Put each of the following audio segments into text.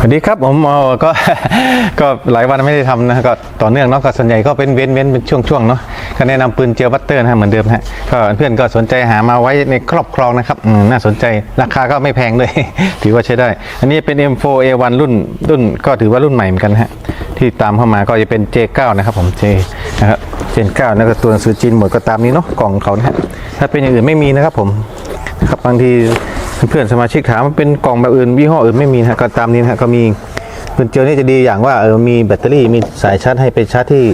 สวัสดีครับผมก็ก็หลายวันไม่ได้ทำนะก็ต่อเนื่องเนาะก็ส่วนใหญ่ก็เป็นเว้นเว้นเป็นช่วงๆเนาะก็แนะนำปืนเจลบัตเตอร์นะฮะเหมือนเดิมฮะก็เพื่อนก็สนใจหามาไว้ในครอบครองนะครับน่าสนใจราคาก็ไม่แพงด้วยถือว่าใช้ได้ อันนี้เป็น M4A1 รุ่นรุ่นก็ถือว่ารุ่นใหม่เหมือนกันฮะที่ตามเข้ามาก็จะเป็น J9 นะครับผม J นะครับเจน9แล้วก็ตัวหนังสือจีนหมดก็ตามนี้เนาะกล่องเขานะฮะถ้าเป็นอย่างอื่นไม่มีนะครับผมครับบางที เพื่อนสมาชิกถามว่าเป็นกล่องแบบอื่นยี่ห้ออื่นไม่มีนะฮะก็ตามนี้นะฮะก็มีปืนเจลนี่จะดีอย่างว่าเออมีแบตเตอรี่มีสายชาร์จให้ไปชาร์จที่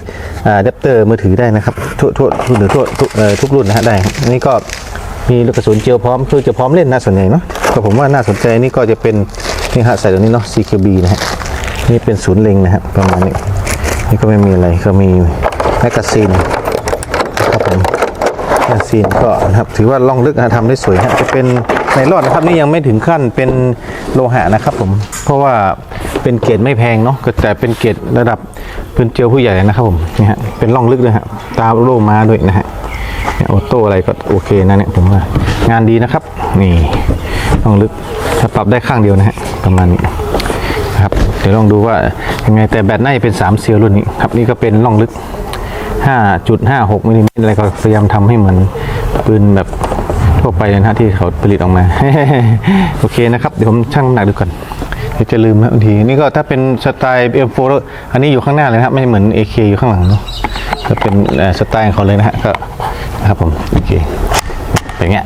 อะแดปเตอร์มือถือได้นะครับทั่วทั่วทุกหรือทั่วทุกเอ่อทุกรุ่นนะฮะได้อันนี้ก็มีลูกกระสุนเจลพร้อมคือจะพร้อมเล่นนะส่วนใหญ่เนาะก็ผมว่าน่าสนใจนี่ก็จะเป็นนี่ฮะใส่ตรงนี้เนาะ CQB นะฮะนี่เป็นศูนย์เล็งนะฮะประมาณนี้นี่ก็ไม่มีอะไรก็มีแมกกาซีนครับผมแมกกาซีนก็นะครับถือว่าล่องลึกนะทำได้สวยฮะจะเป็น ไนลอนนะครับนี่ยังไม่ถึงขั้นเป็นโลหะนะครับผมเพราะว่าเป็นเกรดไม่แพงเนาะแต่เป็นเกรดระดับปืนเจลผู้ใหญ่นะครับผมนี่ฮะเป็นล่องลึกเลยฮะตาโลมาด้วยนะฮะออโต้อะไรก็โอเคนะเนี่ยผมว่างานดีนะครับ นี่ล่องลึกถ้าปรับได้ข้างเดียวนะฮะประมาณนี้ครับเดี๋ยวลองดูว่ายังไงแต่แบตน่าจะเป็น3เซียลรุ่นนี้ครับนี่ก็เป็นล่องลึก 5.56มิลลิเมตรอะไรก็พยายามทำให้เหมือนปืนแบบ ทั่วไปนะฮะที่เขาผลิตออกมา โอเคนะครับ เดี๋ยวผมชั่งหนักดูก่อนเดี๋ยวจะลืมนะบางทีนี่ก็ถ้าเป็นสไตล์ M4 อันนี้อยู่ข้างหน้าเลยนะครับไม่เหมือน AK อยู่ข้างหลังเนาะก็เป็นสไตล์ของเขาเลยนะฮะก็นะครับผมโอเคอย่างเงี้ย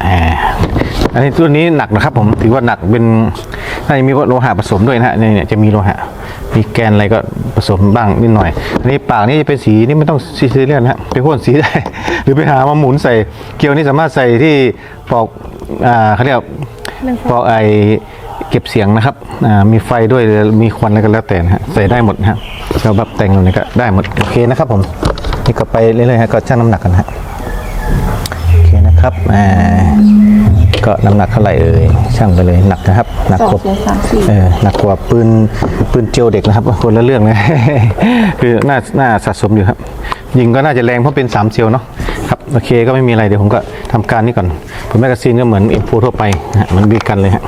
อันนี้ตัวนี้หนักนะครับ ผมถือว่าหนักเป็นน่าจะมีโลหะผสมด้วยนะฮะเนี่ยจะมีโลหะมีแกนอะไรก็ ผสมบ้างนิดหน่อยอันนี้ปากนี่จะเป็นสีนี่ไม่ต้องซีเรียสนะฮะไปพ่นสีได้ หรือไปหามาหมุนใส่เกลียวนี่สามารถใส่ที่ปลอกอ่าเขาเรียกปลอกไอเก็บเสียงนะครับอ่ามีไฟด้วยหรือมีควันอะไรก็แล้วแต่นะฮะใส่ได้หมดนะฮะเราแบบแต่งลงนี่ก็ได้หมดโอเคนะครับผมนี่ก็ไปเรื่อยๆฮะก็ชั่งน้ำหนักกันนะฮะโอเคนะครับอ่า ก็น้ำหนักเท่าไหร่เอ่ยช่างไปเลยหนักนะครับหนักสองครบศูนย์สามสี่เออหนักกว่าปืนปืนเจลเด็กนะครับคนละเรื่องนะ คือน่าน่าสะสมอยู่ครับยิงก็น่าจะแรงเพราะเป็น3เซลเนาะครับโอเคก็ไม่มีอะไรเดี๋ยวผมก็ทำการนี้ก่อนผมแมกกาซีนก็เหมือนอินโฟทั่วไปนะฮะมันบีกันเลยฮะ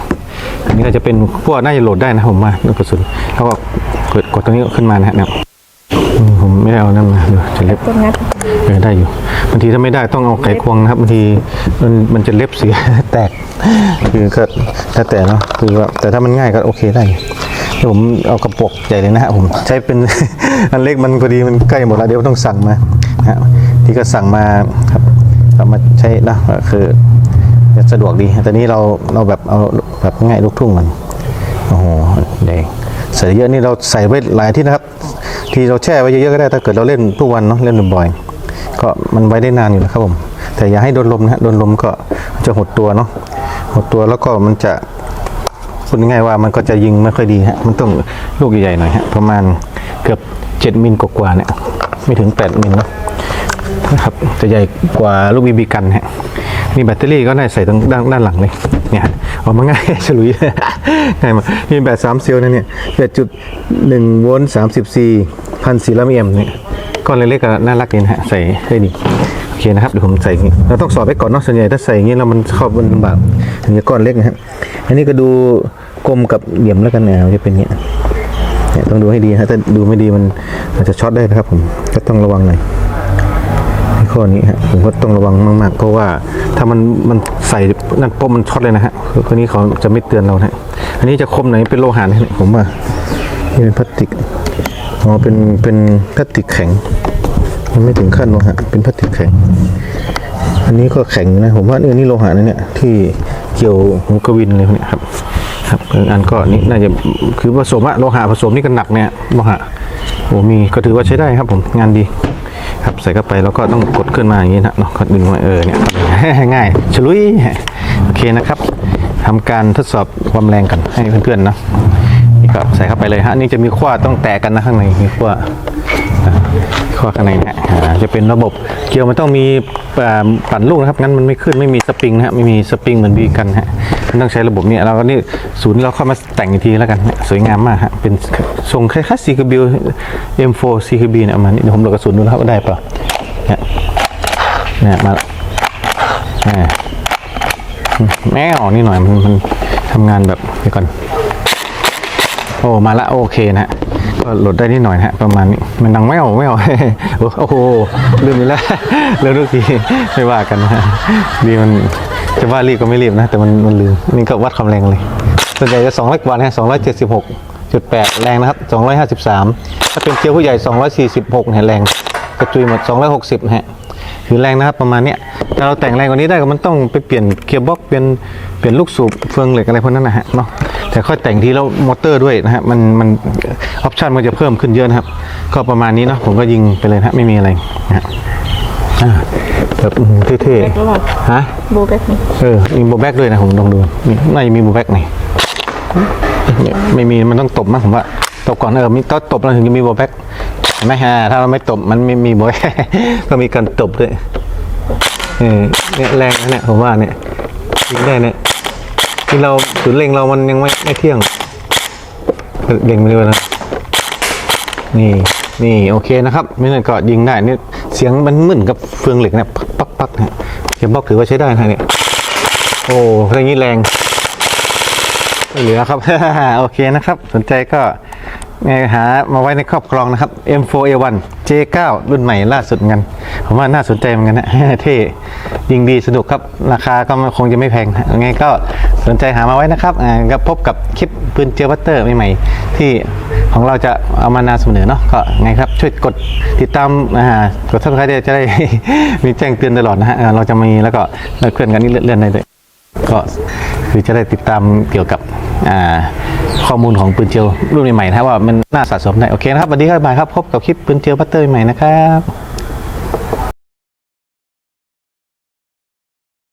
อันนี้ก็จะเป็นพวกน่าจะโหลดได้นะผมว่าลูกกระสุนแล้วก็กดกดตรงนี้ขึ้นมานะฮะเนี่ยอืม ผมไม่ได้เอานั่นมาเดี๋ยวจะเล็บต้นงัดเออได้อยู่บางทีถ้าไม่ได้ต้องเอาไขควงนะครับบางทีมันมันจะเล็บเสีย แตกคือก็แล้วแต่เนาะคือว่าแต่ถ้ามันง่ายก็โอเคได้อยู่เดี๋ยวผมเอากระปกใหญ่เลยนะฮะผมใช้เป็นอันเล็กมันพอดีมันใกล้หมดแล้วเดี๋ยวต้องสั่งมานะฮะที่ก็สั่งมาครับเอามาใช้นะก็คือจะสะดวกดีแต่นี้เราเราแบบเอาแบบง่ายลูกทุ่งมันโอ้โหแดงใส่เยอะนี่เราใส่ไว้หลายที่นะครับ ทีเราแช่ไว้เยอะๆก็ได้ถ้าเกิดเราเล่นทุกวันเนาะเล่นบ่อยๆก็มันไว้ได้นานอยู่นะครับผมแต่อย่าให้โดนลมนะฮะโดนลมก็จะหดตัวเนาะหดตัวแล้วก็มันจะพูดง่ายว่ามันก็จะยิงไม่ค่อยดีฮะมันต้องลูกใหญ่ๆหน่อยฮะประมาณเกือบ7มิลกว่าๆเนี่ยไม่ถึง 8มิลนะนะครับจะใหญ่กว่าลูกบีบีกันฮะ มีแบตเตอรี่ก็ได้ใส่ตรงด้านด้านหลังเลยเนี่ยออกมาง่ายฉลุยง่ายมากมีแบตสามเซลล์นะเนี่ยแบตจุดหนึ่งโวลต์สามสิบสี่พันสี่ร้อยมิลลิแอมป์เนี่ยก้อนเล็กๆก็น่ารักดีนะฮะใส่ได้ดีโอเคนะครับเดี๋ยวผมใส่อย่างงี้เราต้องสอบไว้ก่อนเนาะส่วนใหญ่ถ้าใส่อย่างนี้แล้วมันเข้ามันลำบากอันนี้ก้อนเล็กนะฮะอันนี้ก็ดูกลมกับเหลี่ยมแล้วกันเนี่ยมันจะเป็นอย่างเงี้ยเนี่ยต้องดูให้ดีฮะถ้าดูไม่ดีมันอาจจะช็อตได้นะครับผมก็ต้องระวังหน่อย ข้อนี้ฮะผมก็ต้องระวังมากๆ เพราะว่าถ้ามันมันใส่นั่นปุ๊บมันช็อตเลยนะฮะคือคนนี้เขาจะไม่เตือนเรานะฮะอันนี้จะคมไหนเป็นโลหะเนี่ยผมว่านี่เป็นพลาสติกอ๋อเป็นเป็นพลาสติกแข็ง มันไม่ถึงขั้นโลหะเป็นพลาสติกแข็ง อันนี้ก็แข็งนะผมว่าเออนี่โลหะนะเนี่ยที่เกี่ยวหัวกวินเลยเนี่ยครับครับอันก็นี่น่าจะคือผสมอะโลหะผสมนี่ก็หนักเนี่ยโลหะ โอ้มีก็ถือว่าใช้ได้ครับผมงานดี ครับใส่เข้าไปแล้วก็ต้องกดขึ้นมาอย่างนี้นะเนาะดึงไว้เออเนี่ยง่ายฉลุยโอเคนะครับทำการทดสอบความแรงกันให้เพื่อนๆนะนี่ก็ใส่เข้าไปเลยฮะนี่จะมีขั้วต้องแตกกันนะข้างในมีขั้วอ่า ขั้วข้างในนี่ยอ่าจะเป็นระบบเกียวมันต้องมีปั่นลูกนะครับงั้นมันไม่ขึ้นไม่มีสปริงนะฮะไม่มีสปริงเหมือนบีกันฮะมันต้องใช้ระบบเนี้เราก็นี่ศูนย์เราเข้ามาแต่งอีกทีแล้วกันสวยงามมากฮะเป็นทรงคล้ายๆ CQB M4 CQB เนี่ยมาณนี้เดี๋ยวผมโหลดกระสุนดูนะครับว่าได้เปล่าเนี่ยเนี่ยมาละอ่าแม่ออกนี่หน่อยมันมันทำงานแบบเดี๋ยวก่อนโอ้มาละโอเคนะฮะ ก็หลดได้นิดหน่อยนะฮะประมาณนี้มันดังไม่เอาไม่เอาโอ้โหลืมไปแล้วลืมทุกทีไม่ว่ากันนะดีมันจะว่ารีบก็ไม่รีบนะ แต่มันมันลืมนี่ก็วัดความแรงเลยส่วนใหญ่จะ200กว่านะฮะ276.8แแรงนะครับ253ถ้าเป็นเกียวผู้ใหญ่246เนี่ยแรงกระจุยหมด260นะฮะคือแรงนะครับประมาณเนี้ยถ้าเราแต่งแรงกว่านี้ได้ก็มันต้องไปเปลี่ยนเกียร์บล็อกเปลี่ยนเปลี่ยนลูกสูบเฟืองเหล็กอะไรพวกนั้นนะฮะเนาะ แต่ค่อยแต่งทีแล้วมอเตอร์ด้วยนะฮะมันมันออปชันมันจะเพิ่มขึ้นเยอะนะครับ ก็ประมาณนี้เนาะผมก็ยิงไปเลยนะฮะไม่มีอะไรนะฮะอ่าแบบอื้อหือเท่แบ็คหรือเปล่าๆฮะโบแบ็คนี่เออมีโบแบ็กด้วยนะผมลองดูมีน่าจะมีโบแบ็กไหนไม่ไม่มีมันต้องตบมั้งผมว่าตบก่อนเออมีต้องตบแล้วถึงจะมีโบแบ็กเห็นไหมฮะถ้าเราไม่ตบมันไม่มีโบแบ็กต้องมีการตบด้วยเออเนี่ยแรงนะเนี่ยผมว่าเนี่ยยิงได้เนี่ย ที่เราศูนย์เล็งเรามันยังไม่ไม่เที่ยงเล็งไปเลยนะนี่นี่โอเคนะครับไม่นั่นก็ยิงได้นี่เสียงมันเหมือนกับเฟืองเหล็กเนี่ยปักปักฮะเนี่ยเสียงบล็อกถือว่าใช้ได้นะเนี่ยโอ้เพลงนี้แรงไม่เหลือครับ โอเคนะครับ สนใจก็ หามาไว้ในครอบครองนะครับ M4A1 J9 รุ่นใหม่ล่าสุดเหมือนกันผมว่าน่าสนใจเหมือนกันนะเท่ยิงดีสนุกครับราคาก็คงจะไม่แพงยังไงก็สนใจหามาไว้นะครับก็พบกับคลิปปืนเจลบัตเตอร์ใหม่ๆที่ของเราจะเอามานำเสนอเนาะก็ไงครับช่วยกดติดตามกดซับสไครต์จะได้มีแจ้งเตือนตลอดนะฮะเราจะมีแล้วก็เลื่อนกันนี่เลื่อนๆได้เลยก็คือจะได้ติดตามเกี่ยวกับอ่า ข้อมูลของปืนเจลรุ่นใหม่ๆนะครับว่ามันน่าสะสมได้โอเคนะครับวันนี้ก็มาครับพบกับคลิปปืนเจลบัตเตอร์ใหม่นะครับ